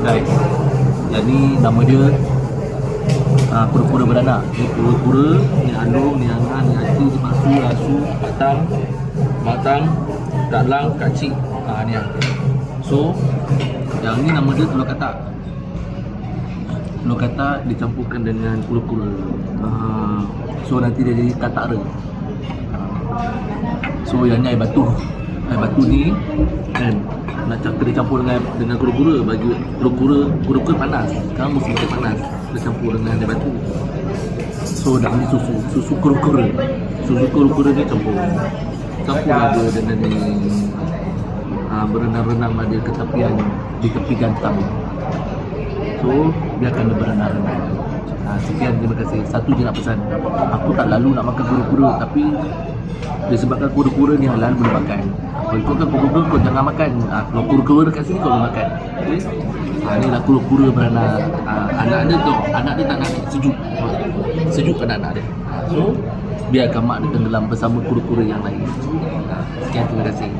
guys ni nama dia uh, kura-kura beranak ni kura-kura ni andung ni angan ni aci ni masu asu batang batang dalang kacik. Uh, ni yang so yang ni nama dia telur katak. Telur katak dicampurkan dengan kura-kura uh, so nanti dia jadi katak re. So yang ni air batu. Air batu ni kan campur dia campur dengan dengan kura-kura bagi kura-kura kura-kura panas. Sekarang musim dia panas. Dia campur dengan air batu. So dah ni susu. Susu kura-kura susu kura-kura ni campur. Campur ada dengan ni ha, berenang-renang ada ke tepian di tepi gantang. So dia berenang-renang ha, sekian terima kasih. Satu je nak pesan. Aku tak lalu nak makan kura-kura tapi disebabkan kura-kura ni halal boleh makan. Kau kan kura-kura kau jangan makan. Ha, kalau kura-kura dekat sini kau boleh makan. Okay? ha, ni lah kura-kura beranak ha, anak dia tu. Anak dia tak nak sejuk. Sejuk anak-anak dia. So biarkan mak dia tenggelam bersama kura-kura yang lain. Sekian terima kasih